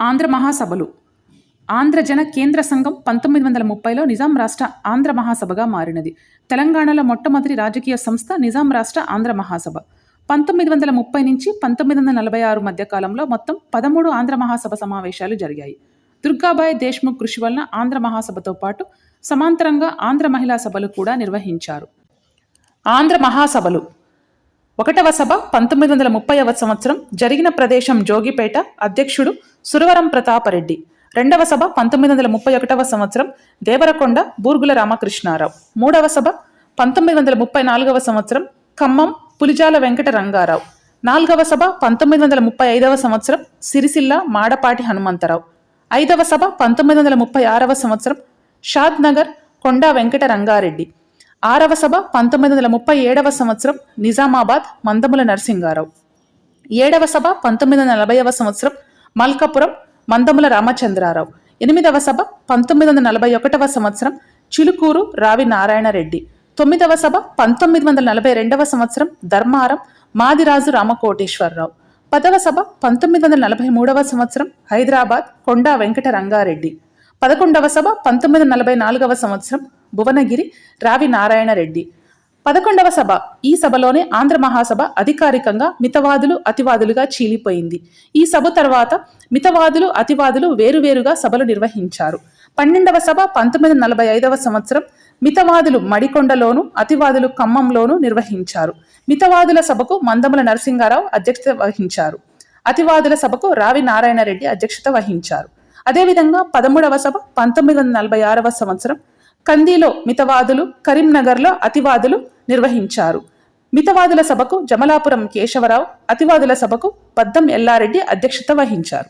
ఆంధ్ర మహాసభలు. ఆంధ్రజన కేంద్ర సంఘం పంతొమ్మిది వందల ముప్పైలో నిజాం రాష్ట్ర ఆంధ్ర మహాసభగా మారినది. తెలంగాణలో మొట్టమొదటి రాజకీయ సంస్థ నిజాం రాష్ట్ర ఆంధ్ర మహాసభ. పంతొమ్మిది వందల ముప్పై నుంచి పంతొమ్మిది వందల నలభై ఆరు మధ్య కాలంలో మొత్తం పదమూడు ఆంధ్ర మహాసభ సమావేశాలు జరిగాయి. దుర్గాబాయ్ దేశ్ముఖ్ కృషి వలన ఆంధ్ర మహాసభతో పాటు సమాంతరంగా ఆంధ్ర మహిళా సభలు కూడా నిర్వహించారు. ఆంధ్ర మహాసభలు ఒకటవ సభ పంతొమ్మిది వందల ముప్పైవ సంవత్సరం జరిగిన ప్రదేశం జోగిపేట అధ్యక్షుడు సురవరం ప్రతాపరెడ్డి. రెండవ సభ పంతొమ్మిది వందల ముప్పై ఒకటవ సంవత్సరం దేవరకొండ బూర్గుల రామకృష్ణారావు. మూడవ సభ పంతొమ్మిది వందల ముప్పై నాలుగవ సంవత్సరం ఖమ్మం పులిజాల వెంకట రంగారావు. నాలుగవ సభ పంతొమ్మిది వందల ముప్పై ఐదవ సంవత్సరం సిరిసిల్ల మాడపాటి హనుమంతరావు. ఐదవ సభ పంతొమ్మిది వందల ముప్పై ఆరవ సంవత్సరం షాద్ నగర్ కొండా వెంకట రంగారెడ్డి. ఆరవ సభ పంతొమ్మిది వందల ముప్పై ఏడవ సంవత్సరం నిజామాబాద్ మందముల నరసింగారావు ఏడవ సభ పంతొమ్మిది వందల నలభైవ సంవత్సరం మల్కాపురం మందముల రామచంద్రారావు. ఎనిమిదవ సభ పంతొమ్మిది వందల నలభై ఒకటవ సంవత్సరం చిలుకూరు రావి నారాయణరెడ్డి. తొమ్మిదవ సభ పంతొమ్మిది వందల నలభై రెండవ సంవత్సరం ధర్మారం మాదిరాజు రామకోటేశ్వరరావు. పదవ సభ పంతొమ్మిది వందల నలభై మూడవ సంవత్సరం హైదరాబాద్ కొండా వెంకట రంగారెడ్డి పదకొండవ సభ పంతొమ్మిది వందల నలభై నాలుగవ సంవత్సరం భువనగిరి రావి నారాయణరెడ్డి పదకొండవ సభ. ఈ సభలోనే ఆంధ్ర మహాసభ అధికారికంగా మితవాదులు అతివాదులుగా చీలిపోయింది. ఈ సభ తర్వాత మితవాదులు అతివాదులు వేరువేరుగా సభలు నిర్వహించారు. పన్నెండవ సభ పంతొమ్మిది నలభై ఐదవ సంవత్సరం మితవాదులు మడికొండలోను అతివాదులు ఖమ్మంలోను నిర్వహించారు. మితవాదుల సభకు మందముల నరసింగారావు అధ్యక్షత వహించారు. అతివాదుల సభకు రావి నారాయణరెడ్డి అధ్యక్షత వహించారు. అదేవిధంగా పదమూడవ సభ పంతొమ్మిది వందల నలభై ఆరవ సంవత్సరం కందీలో మితవాదులు కరీంనగర్లో అతివాదులు నిర్వహించారు. మితవాదుల సభకు జమలాపురం కేశవరావు అతివాదుల సభకు పద్దం ఎల్లారెడ్డి అధ్యక్షత వహించారు.